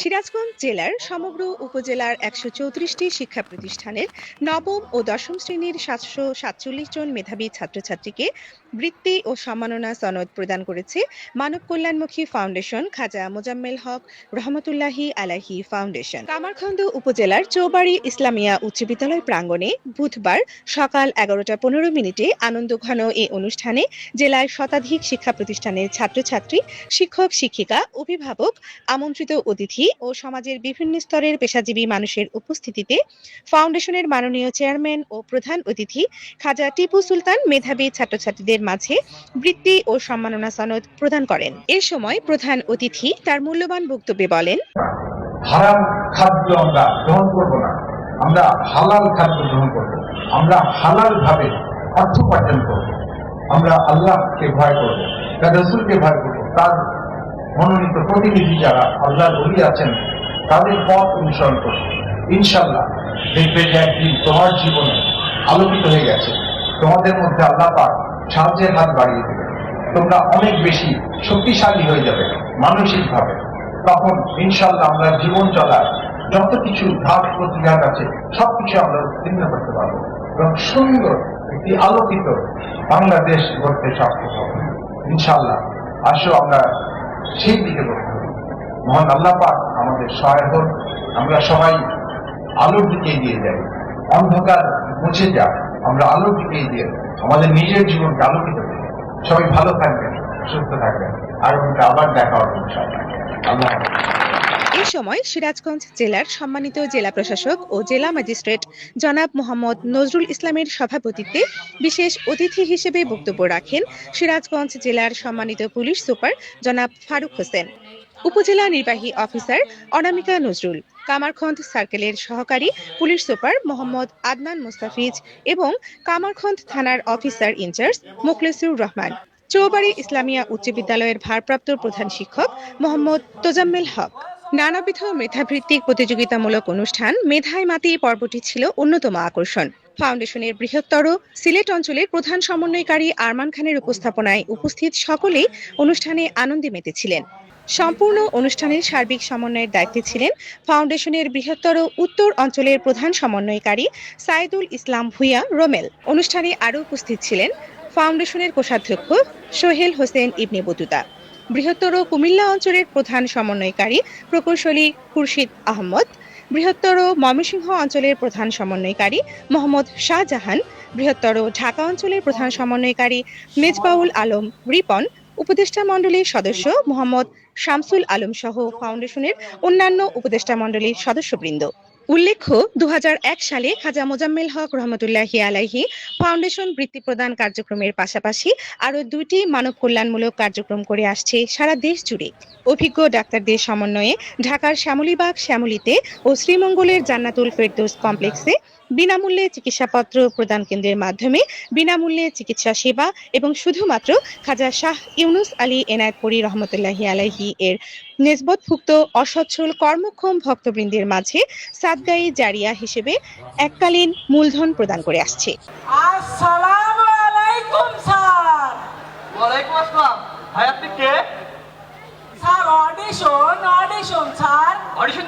সিরাজগঞ্জ জেলার সমগ্র উপজেলার একশো চৌত্রিশটি শিক্ষা প্রতিষ্ঠানের নবম ও দশম শ্রেণির সাতশো সাতচল্লিশ জন মেধাবী ছাত্রছাত্রীকে বৃত্তি ও সম্মাননা সনদ প্রদান করেছে মানব কল্যাণমুখী ফাউন্ডেশন খাজা মোজাম্মেল হক রহমতুল্লাহি আলাহি ফাউন্ডেশন। কামারখন্দ উপজেলার চৌবাড়ি ইসলামিয়া উচ্চ বিদ্যালয় প্রাঙ্গণে বুধবার সকাল এগারোটা পনেরো মিনিটে আনন্দঘন এই অনুষ্ঠানে জেলায় শতাধিক শিক্ষা প্রতিষ্ঠানের ছাত্রছাত্রী, শিক্ষক, শিক্ষিকা, অভিভাবক, আমন্ত্রিত অতিথি ও সমাজের বিভিন্ন স্তরের পেশাজীবী মানুষের উপস্থিতিতে ফাউন্ডেশনের মাননীয় চেয়ারম্যান ও প্রধান অতিথি খাজা টিপু সুলতান মেধাবী ছাত্রছাত্রীদের মাঝে বৃত্তি ও সম্মাননা সনদ প্রদান করেন। এ সময় প্রধান অতিথি তার মূল্যবান বক্তব্যে বলেন, হারাম খাদ্য আমরা গ্রহণ করব না। আমরা হালাল খাদ্য গ্রহণ করব। আমরা হালাল ভাবে অর্থ উপার্জন করব। আমরা আল্লাহকে ভয় করব, তার রসুলকে ভয় করব, তার মনোনীত প্রতিনিধি যারা আল্লাহর বলি আছেন, তাদের পথ অনুসরণ করব ইনশাল্লাহ দেখবে যে একদিন তোমার জীবনে আলোকিত হয়ে গেছে। তোমাদের মধ্যে আল্লাহ পাক সাহায্যের হাত বাড়িয়ে দেবে তোমরা অনেক বেশি শক্তিশালী হয়ে যাবে মানসিকভাবে। তখন ইনশাল্লাহ আমরা জীবন চলার যত কিছু ঘাট প্রতিঘাত আছে, সবকিছু আমরা উত্তীর্ণ করতে পারব। এবং সুন্দর একটি আলোকিত বাংলাদেশ গড়তে সক্ষম হব ইনশাল্লাহ আসো আমরা সেই দিকে হবে মহান আল্লাহ পাক আমাদের সহায় হোক। আমরা সবাই আলোর দিকে এগিয়ে যাই। অন্ধকার মুছে যাক। আমরা আলোর দিকে এগিয়ে আমাদের নিজের জীবনকে আলোকিত করি। সবাই ভালো থাকবেন, সুস্থ থাকবেন। আর আবার দেখা হবে আল্লাহ। এ সময় সিরাজগঞ্জ জেলার সম্মানিত জেলা প্রশাসক ও জেলা ম্যাজিস্ট্রেট জনাব মোহাম্মদ নজরুল ইসলামের সভাপতিত্বে বিশেষ অতিথি হিসেবে বক্তব্য রাখেন সিরাজগঞ্জ জেলার সম্মানিত পুলিশ সুপার জনাব ফারুক হোসেন। উপজেলা নির্বাহী অফিসার অনামিকা নজরুল কামারখন্দ সার্কেলের সহকারী পুলিশ সুপার মোহাম্মদ আদনান মুস্তাফিজ এবং কামারখন্দ থানার officer in charge Mukhlesur Rahman. Chowbari Islamia উচ্চ বিদ্যালয়ের ভারপ্রাপ্ত প্রধান শিক্ষক মোহাম্মদ তোজাম্মেল হক। নানাবিধ মেধাভিত্তিক প্রতিযোগিতামূলক অনুষ্ঠান মেধায় মাতি পর্বটি ছিল অন্যতম আকর্ষণ। ফাউন্ডেশনের বৃহত্তর সিলেট অঞ্চলের প্রধান সমন্বয়কারী আরমান খানের উপস্থাপনায় উপস্থিত সকলেই অনুষ্ঠানে আনন্দে মেতেছিলেন। সম্পূর্ণ অনুষ্ঠানের সার্বিক সমন্বয়ের দায়িত্বে ছিলেন ফাউন্ডেশনের বৃহত্তর উত্তর অঞ্চলের প্রধান সমন্বয়কারী সাইদুল ইসলাম ভুইয়া রোমেল। অনুষ্ঠানে আরও উপস্থিত ছিলেন ফাউন্ডেশনের কোষাধ্যক্ষ সোহেল হোসেন ইবনে বতুতা। বৃহত্তর কুমিল্লা অঞ্চলের প্রধান সমন্বয়কারী প্রকৌশলী খুরশিদ আহমদ, বৃহত্তর ময়মনসিংহ অঞ্চলের প্রধান সমন্বয়কারী মোহাম্মদ শাহজাহান, বৃহত্তর ঢাকা অঞ্চলের প্রধান সমন্বয়কারী মেজবাউল আলম রিপন, উপদেষ্টা মণ্ডলীর সদস্য মোহাম্মদ শামসুল আলম সহ ফাউন্ডেশনের অন্যান্য উপদেষ্টা মণ্ডলীর সদস্যবৃন্দ। উল্লেখ্য, দুহাজার এক সালে খাজা মোজাম্মেল হক রহমতুল্লাহি আলাইহি ফাউন্ডেশন বৃত্তি প্রদান কার্যক্রমের পাশাপাশি আরও দুটি মানব কল্যাণমূলক কার্যক্রম করে আসছে সারা দেশ জুড়ে। অভিজ্ঞ ডাক্তারদের সমন্বয়ে ঢাকার শ্যামলীবাগ শ্যামলীতে ও শ্রীমঙ্গলের জান্নাতুল ফেরদোস কমপ্লেক্সে বিনামূল্যে চিকিৎসাপত্র প্রদান কেন্দ্রের মাধ্যমে বিনামূল্যে চিকিৎসা সেবা এবং শুধুমাত্র খাজা শাহ ইউনুস আলী এনায়েতপুরী রহমতুল্লাহি আলাইহি এর নেসবতভুক্ত অসচ্ছল কর্মক্ষম ভক্তবৃন্দের মাঝে সাদগাই জারিয়া হিসেবে এককালীন মূলধন প্রদান করে আসছে। স্যার। ওয়ালাইকুম আসসালাম। ভাই আপনি কে? Sir audition audition sir. Audition